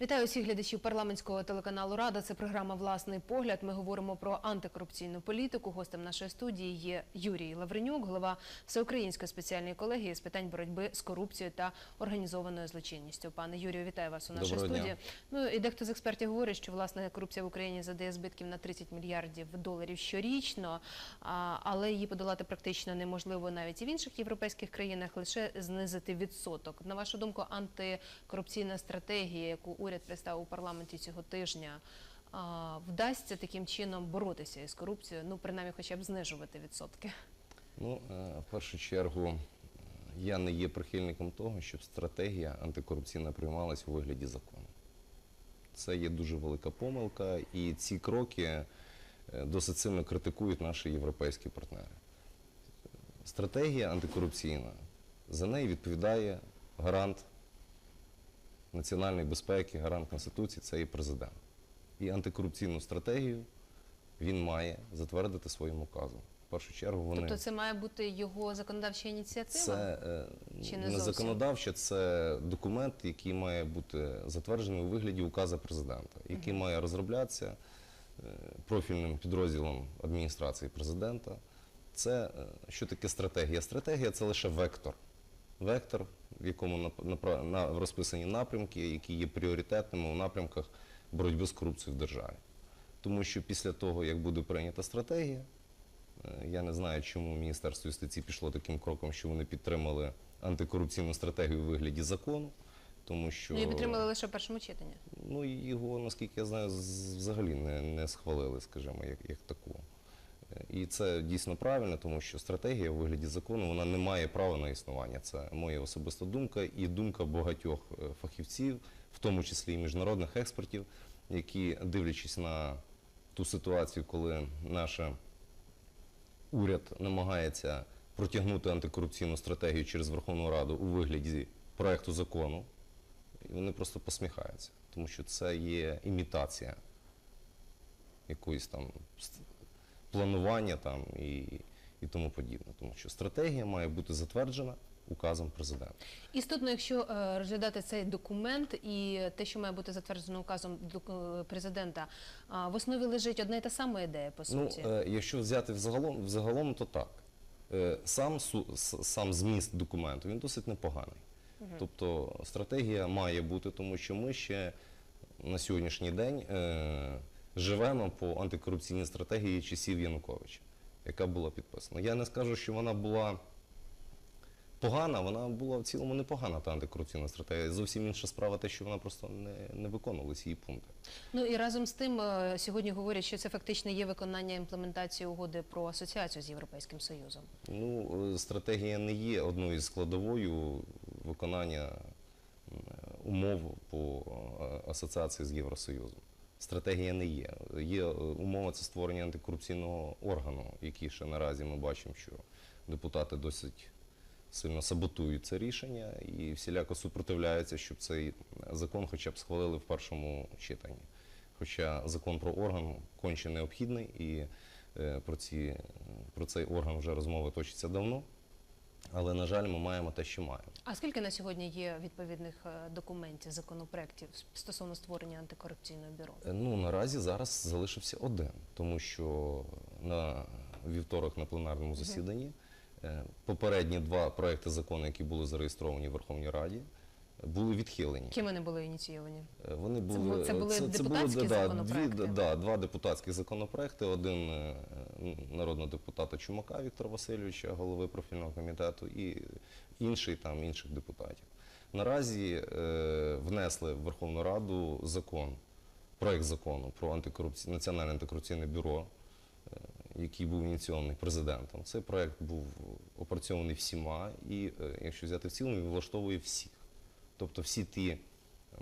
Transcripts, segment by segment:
Вітаю всіх глядачів парламентського телеканалу Рада. Це програма Власний погляд. Ми говоримо про антикорупційну політику. Гостем нашої студії є Юрій Лавренюк, голова Всеукраїнської спеціальної колегії з питань боротьби з корупцією та організованою злочинністю. Пане Юрію, вітаю вас у нашій Доброго дня. студії. Ну і дехто з експертів говорить, що власне корупція в Україні задає збитків на 30 мільярдів доларів щорічно, але її подолати практично неможливо навіть і в інших європейських країнах, лише знизити відсоток. На вашу думку, антикорупційна стратегія, яку уряд представив у парламенті цього тижня, вдасться таким чином боротися із корупцією, ну принаймні, хоча б знижувати відсотки. Ну, е, в першу чергу, е, я не є прихильником того, щоб стратегія антикорупційна приймалась у вигляді закону. Це є дуже велика помилка, і ці кроки е, досить сильно критикують наші європейські партнери. Стратегія антикорупційна, за неї відповідає гарант національної безпеки, гарант Конституції це і президент. І антикорупційну стратегію він має затвердити своїм указом. В першу чергу вони Тобто це має бути його законодавча ініціатива? це е, Чи не не законодавча, це документ, який має бути затверджений у вигляді указу президента, який має розроблятися е, профільним підрозділом адміністрації президента. Це е, що таке стратегія? Стратегія це лише вектор. Вектор, в якому на, розписані напрямки, які є пріоритетними у напрямках боротьби з корупцією в державі. Тому що після того, як буде прийнята стратегія, Е, Я не знаю, чому Міністерство юстиції пішло таким кроком, що вони підтримали антикорупційну стратегію у вигляді закону, тому що Ну, її підтримали лише в першому читанні. ну, його, наскільки я знаю, взагалі не, не схвалили, скажімо, як, як таку. І це дійсно правильно, тому що стратегія у вигляді закону вона не має права на існування. Це моя особиста думка і думка багатьох е, фахівців, в тому числі і міжнародних експертів, які, дивлячись на ту ситуацію, коли наша уряд намагається протягнути антикорупційну стратегію через Верховну Раду у вигляді проекту закону, вони просто посміхаються, тому що це є імітація якоїсь там планування там і, і тому подібне. Тому що стратегія має бути затверджена указом президента. Істотно, якщо е, розглядати цей документ і те, що має бути затверджено указом е, президента, в основі лежить одна і та сама ідея, по Ну, суті. е, якщо взяти взагалом, взагалом, то так. Е, сам, су- сам зміст документу він досить непоганий. Тобто стратегія має бути, тому що ми ще на сьогоднішній день е, живемо по антикорупційній стратегії часів Януковича, яка була підписана. Я не скажу, що вона була погана, вона була в цілому непогана, та антикорупційна стратегія. Зовсім інша справа те, що вона просто не, не виконувалася її пункти. Ну і разом з тим е, сьогодні говорять, що це фактично є виконання імплементації угоди про асоціацію з Європейським Союзом. Ну, е, стратегія не є одною з складовою виконання умов по е, асоціації з Євросоюзом. Стратегія не є. Є е, умова це створення антикорупційного органу, який ще наразі ми бачимо, що депутати досить сильно саботують це рішення і всіляко супротивляються, щоб цей закон хоча б схвалили в першому читанні. Хоча закон про орган конче необхідний і е, про, ці, про цей орган вже розмови точаться давно. Але, на жаль, ми маємо те, що маємо. А скільки на сьогодні є відповідних е, документів, законопроєктів стосовно створення антикорупційного бюро? Е, Ну, наразі зараз залишився один, тому що на вівторок на пленарному засіданні е, попередні два проекти закону, які були зареєстровані в Верховній Раді, були відхилені. Ким вони були ініційовані? Е, Вони Це були, бу- це були депутатські да, законопроекти? Дві, да, два депутатські законопроекти. Один е, народного депутата Чумака Віктора Васильовича, голови профільного комітету, і інший там інших депутатів. Наразі е, внесли в Верховну Раду закон, проект закону про антикорупці... Національне антикорупційне бюро, е, який був ініційований президентом. Цей проект був опрацьований всіма, і е, якщо взяти в цілому, він влаштовує всіх. Тобто всі ті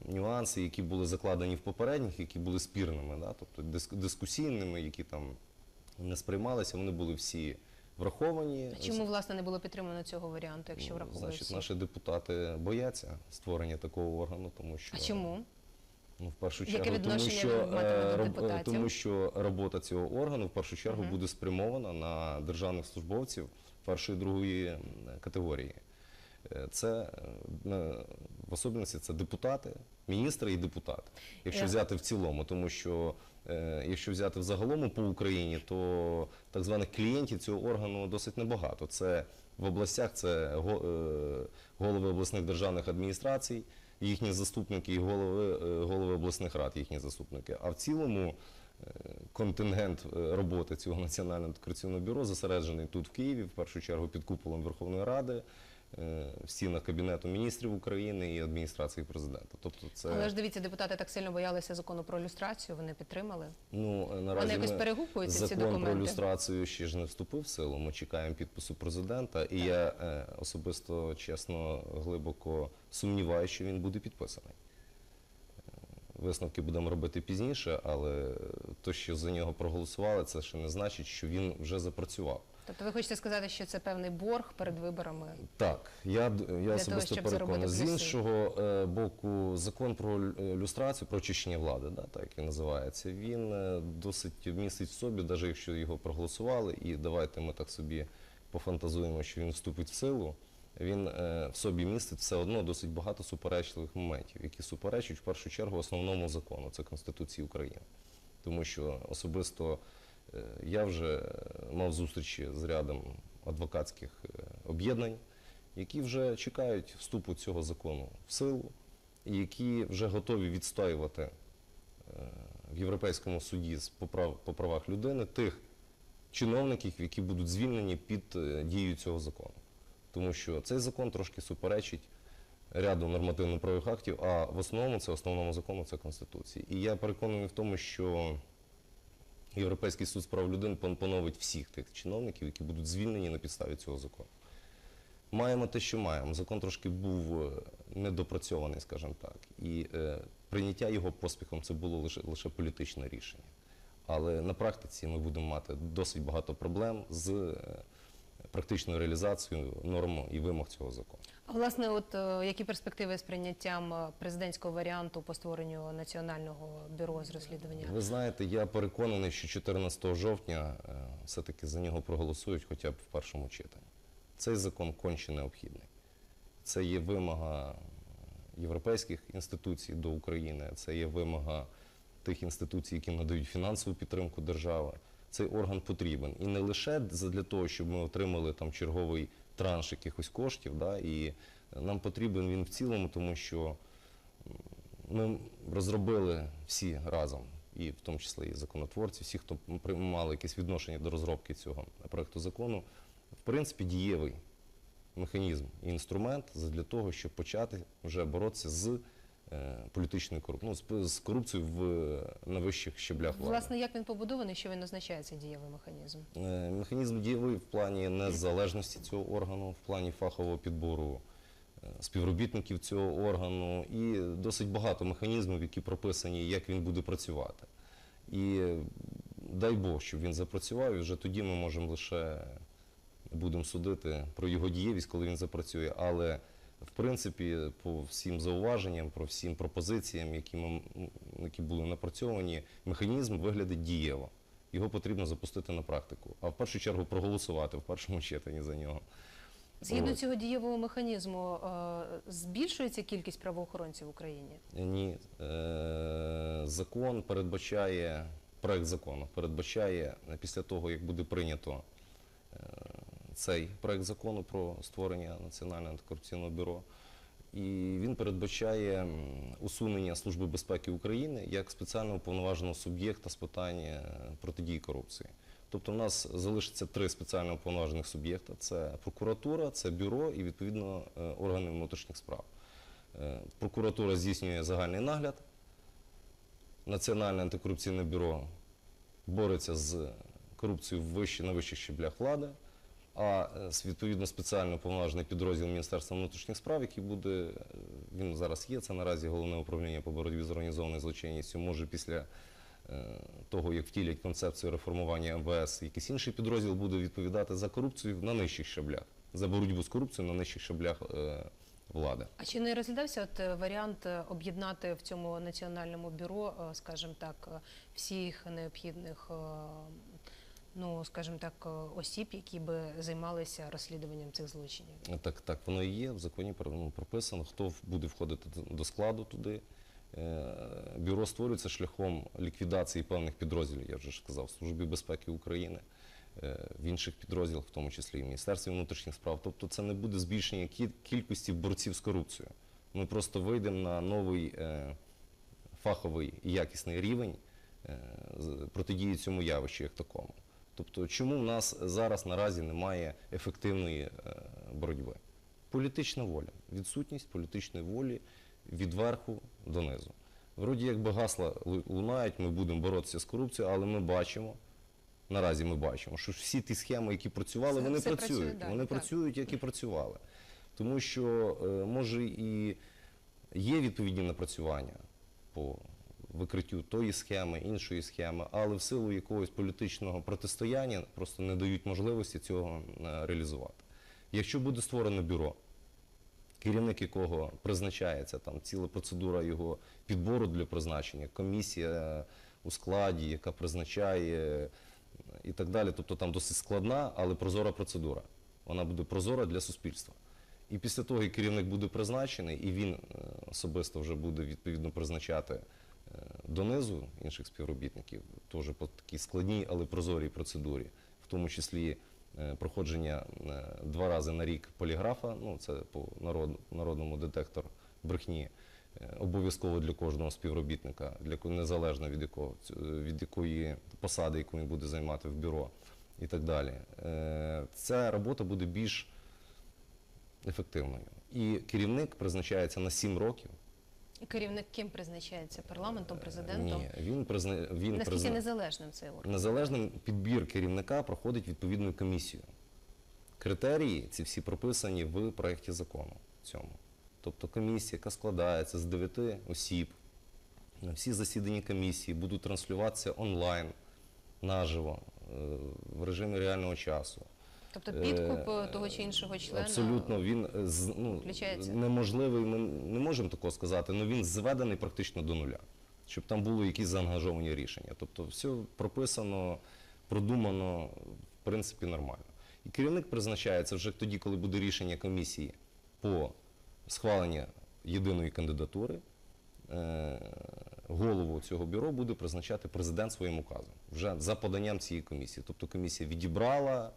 нюанси, які були закладені в попередніх, які були спірними, да? тобто диск- дискусійними, які там не сприймалися, вони були всі враховані. А чому власне не було підтримано цього варіанту, якщо Ну, Значить, всі? наші депутати бояться створення такого органу, тому що А чому? Ну, в першу Яке чергу, тому що, е, роб- тому що робота цього органу в першу чергу буде спрямована на державних службовців першої і другої категорії. Е, Це е, в особливості це депутати, міністри і депутати. Якщо взяти в цілому, тому що е, якщо взяти взагалом по Україні, то так званих клієнтів цього органу досить небагато. Це в областях це голови обласних державних адміністрацій, їхні заступники і голови, голови обласних рад, їхні заступники. А в цілому контингент роботи цього національного антикорупційного бюро зосереджений тут в Києві, в першу чергу під куполом Верховної Ради, в стінах Кабінету міністрів України і адміністрації президента. Тобто це Але ж дивіться, депутати так сильно боялися закону про люстрацію, вони підтримали. ну е, наразі Вони якось перегукуються ці закон про люстрацію ще ж не вступив в силу. Ми чекаємо підпису президента, і я е, особисто чесно глибоко сумніваюся, що він буде підписаний. Е, Висновки будемо робити пізніше, але то, що за нього проголосували, це ще не значить, що він вже запрацював. Тобто ви хочете сказати, що це певний борг перед виборами? Так, я, я особисто переконаний. З іншого е, боку, закон про е, люстрацію, про очищення влади, да, так він називається, він е, досить містить в собі, навіть якщо його проголосували, і давайте ми так собі пофантазуємо, що він вступить в силу. Він в собі містить все одно досить багато суперечливих моментів, які суперечать в першу чергу основному закону, це Конституції України. Тому що особисто я вже е, мав зустрічі з рядом адвокатських е, об'єднань, які вже чекають вступу цього закону в силу, які вже готові відстоювати е, в Європейському суді по правах людини тих чиновників, які будуть звільнені під е, дією цього закону. Тому що цей закон трошки суперечить ряду нормативно-правових актів, а в основному це основному закону це Конституції. І я переконаний в тому, що Європейський суд з прав людини пон- поновить всіх тих чиновників, які будуть звільнені на підставі цього закону. Маємо те, що маємо. Закон трошки був е, недопрацьований, скажімо так. І е, прийняття його поспіхом це було лише, лише політичне рішення. Але на практиці ми будемо мати досить багато проблем з е, практичною реалізацією норм і вимог цього закону. Власне, от е, які перспективи з прийняттям е, президентського варіанту по створенню національного бюро з розслідування? Ви знаєте, я переконаний, що 14 жовтня е, все-таки за нього проголосують хоча б в першому читанні. Цей закон конче необхідний. Це є вимога європейських інституцій до України, це є вимога тих інституцій, які надають фінансову підтримку держави. Цей орган потрібен. І не лише для того, щоб ми отримали там черговий транш якихось коштів, да, і нам потрібен він в цілому, тому що ми розробили всі разом, і в тому числі і законотворці, всі, хто мали якесь відношення до розробки цього проекту закону, в принципі, дієвий механізм і інструмент для того, щоб почати вже боротися з е, політичною корупцією, ну, з, корупцією в, на вищих щеблях влади. Власне, як він побудований, що він означає цей дієвий механізм? Е, Механізм дієвий в плані незалежності цього органу, в плані фахового підбору е, співробітників цього органу і досить багато механізмів, які прописані, як він буде працювати. І дай Бог, щоб він запрацював, і вже тоді ми можемо лише будемо судити про його дієвість, коли він запрацює. Але в принципі, по всім зауваженням, про всім пропозиціям, які, ми, які були напрацьовані, механізм виглядить дієво. Його потрібно запустити на практику, а в першу чергу проголосувати в першому читанні за нього. Згідно цього дієвого механізму, е, збільшується кількість правоохоронців в Україні? Ні, е, закон передбачає, проект закону передбачає після того, як буде прийнято е, цей проект закону про створення Національного антикорупційного бюро. І він передбачає усунення Служби безпеки України як спеціально уповноваженого суб'єкта з питань е, протидії корупції. Тобто в нас залишиться три спеціально уповноважених суб'єкта: це прокуратура, це бюро і відповідно е, органи внутрішніх справ. Е, Прокуратура здійснює загальний нагляд, Національне антикорупційне бюро бореться з корупцією на вищих щеблях влади, а е, відповідно спеціально повноважений підрозділ Міністерства внутрішніх справ, який буде, е, він зараз є, це наразі головне управління по боротьбі з організованою злочинністю, може після е, того, як втілять концепцію реформування МВС, якийсь інший підрозділ буде відповідати за корупцію на нижчих щеблях, за боротьбу з корупцією на нижчих щеблях е, влади. А чи не розглядався от варіант об'єднати в цьому національному бюро, скажімо так, всіх необхідних ну, скажімо так, е, осіб, які би займалися розслідуванням цих злочинів. Так, так воно і є. В законі ну, прописано, хто буде входити до- складу туди. Е, Бюро створюється шляхом ліквідації певних підрозділів, я вже ж сказав, в Службі безпеки України, е, в інших підрозділах, в тому числі і Міністерстві внутрішніх справ. Тобто це не буде збільшення кі- кількості борців з корупцією. Ми просто вийдемо на новий фаховий і якісний рівень протидії цьому явищу як такому. Тобто, чому в нас зараз наразі немає ефективної е, боротьби? Політична воля, відсутність політичної волі від верху до низу. Вроді якби гасла лунають, ми будемо боротися з корупцією, але ми бачимо, наразі ми бачимо, що всі ті схеми, які працювали, вони все працює працюють. вони так. працюють, як і працювали. Тому що е, може і є відповідні напрацювання по викриттю тої схеми, іншої схеми, але в силу якогось політичного протистояння просто не дають можливості цього е, реалізувати. Якщо буде створено бюро, керівник якого призначається, там ціла процедура його підбору для призначення, комісія у складі, яка призначає е, і так далі. Тобто там досить складна, але прозора процедура. Вона буде прозора для суспільства. І після того, як керівник буде призначений, і він е, особисто вже буде відповідно призначати е, донизу інших співробітників, теж по такій складній, але прозорій процедурі, в тому числі е, проходження е, два рази на рік поліграфа, ну це по народ, народному детектору брехні, е, обов'язково для кожного співробітника, для незалежно від якого від якої посади, яку він буде займати в бюро і так далі. Ця робота буде більш ефективною. І керівник призначається на 7 років. Керівник ким призначається? Парламентом, президентом? Ні, він призна... він Наскільки призна... незалежним цей орган? Незалежним підбір керівника проходить відповідною комісією. Критерії ці всі прописані в проєкті закону цьому. Тобто комісія, яка складається з 9 осіб, всі засідання комісії будуть транслюватися онлайн, наживо, е, в режимі реального часу. Тобто підкуп Е, того чи іншого члена? Абсолютно, він е, ну, неможливий, ми не можемо такого сказати, але він зведений практично до нуля, щоб там були якісь заангажовані рішення. Тобто все прописано, продумано, в принципі, нормально. І керівник призначається вже тоді, коли буде рішення комісії по схваленню єдиної кандидатури. Е, Голову цього бюро буде призначати президент своїм указом вже за поданням цієї комісії. Тобто комісія відібрала,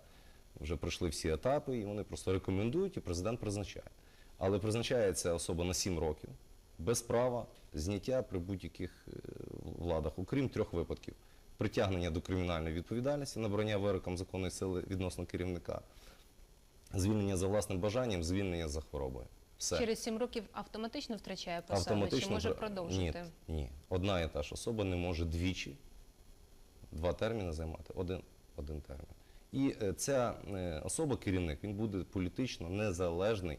вже пройшли всі етапи, і вони просто рекомендують, і президент призначає. Але призначається особа на 7 років без права зняття при будь-яких е, владах, окрім трьох випадків: притягнення до кримінальної відповідальності, набрання вироком законної сили відносно керівника, звільнення за власним бажанням, звільнення за хворобою. Все. Через 7 років автоматично втрачає посаду, чи може продовжити? Ні, ні. Одна і та ж особа не може двічі два терміни займати, один, один термін. І е, ця е, особа, керівник, він буде політично незалежний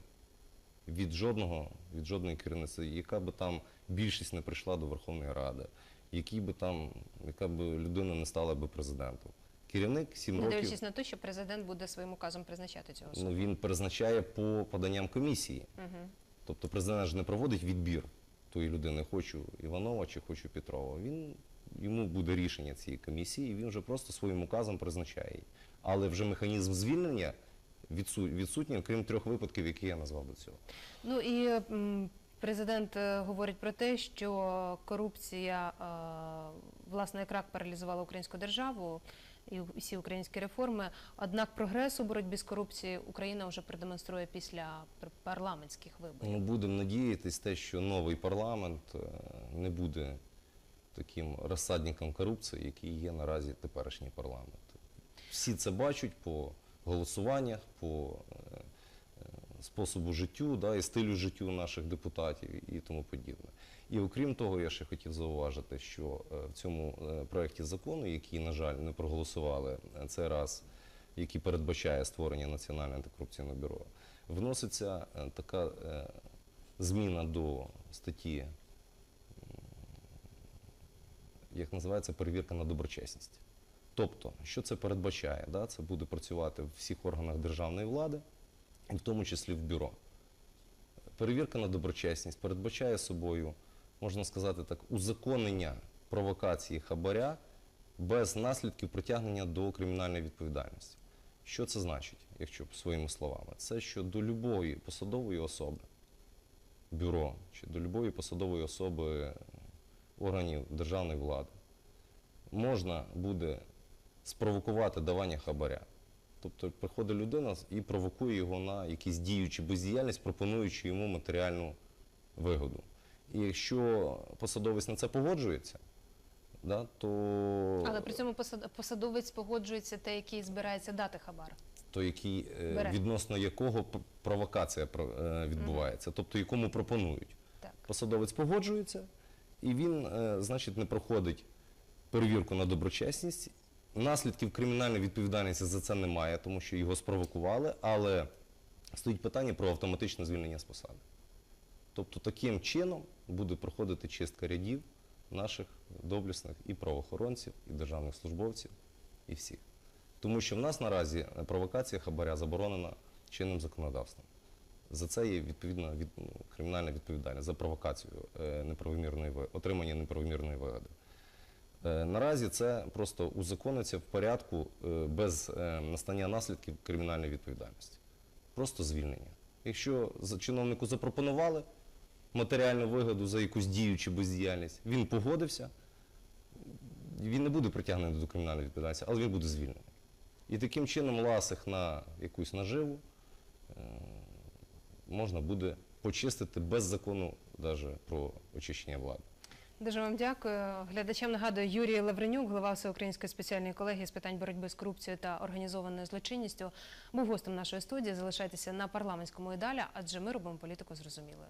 від жодного, від жодної керівництва, яка би там більшість не прийшла до Верховної Ради, який би там, яка б людина не стала би президентом. Керівник сім років. дивлячись на те, що президент буде своїм указом призначати цього особу. Ну, він призначає по поданням комісії. Мгм. Тобто президент ж не проводить відбір тої людини, хочу Іванова чи хочу Петрова. Він, йому буде рішення цієї комісії, і він вже просто своїм указом призначає її. Але вже механізм звільнення відсу- відсутній, крім трьох випадків, які я назвав до цього. Ну і президент е, говорить про те, що корупція е, власне як рак паралізувала українську державу і всі українські реформи. Однак прогрес у боротьбі з корупцією Україна вже продемонструє після пар- парламентських виборів. Ну, будемо надіятися, те, що новий парламент е, не буде таким розсадником корупції, який є наразі теперішній парламент. Всі це бачать по голосуваннях, по е, способу життю да, і стилю життю наших депутатів і тому подібне. І окрім того, я ще хотів зауважити, що е, в цьому е, проєкті закону, який, на жаль, не проголосували е, цей раз, який передбачає створення Національного антикорупційного бюро, вноситься така зміна до статті, як називається, перевірка на доброчесність. Тобто, що це передбачає? Да? Це буде працювати в всіх органах державної влади, і в тому числі в бюро. Перевірка на доброчесність передбачає собою, можна сказати так, узаконення провокації хабаря без наслідків притягнення до кримінальної відповідальності. Що це значить, якщо своїми словами? Це що до любої посадової особи, бюро чи до любої посадової особи органів державної влади можна буде спровокувати давання хабаря. Тобто приходить людина і провокує його на якісь дію чи бездіяльність, пропонуючи йому матеріальну вигоду. І якщо посадовець на це погоджується, да, то, Але при цьому посад- посадовець погоджується те, який збирається дати хабар. то який, е, Бере. відносно якого провокація про- е, відбувається, тобто якому пропонують. Так. Посадовець погоджується, і він, е, значить, не проходить перевірку на доброчесність. Наслідків кримінальної відповідальності за це немає, тому що його спровокували, але стоїть питання про автоматичне звільнення з посади. Тобто таким чином буде проходити чистка рядів наших доблесних і правоохоронців, і державних службовців, і всіх. Тому що в нас наразі провокація хабаря заборонена чинним законодавством. За це є відповідна від, ну, кримінальна відповідальність за провокацію е, неправомірної отримання неправомірної вигоди. Е, наразі це просто узакониться в порядку е, без е, настання наслідків кримінальної відповідальності. Просто звільнення. Якщо чиновнику запропонували матеріальну вигоду за якусь дію чи бездіяльність, він погодився, він не буде притягнений до кримінальної відповідальності, але він буде звільнений. І таким чином ласих на якусь наживу можна буде почистити без закону даже про очищення влади. Дуже вам дякую. Глядачам нагадую Юрій Лавренюк, голова Всеукраїнської спеціальної колегії з питань боротьби з корупцією та організованою злочинністю, був гостем нашої студії. Залишайтеся на парламентському і далі, адже ми робимо політику зрозумілою.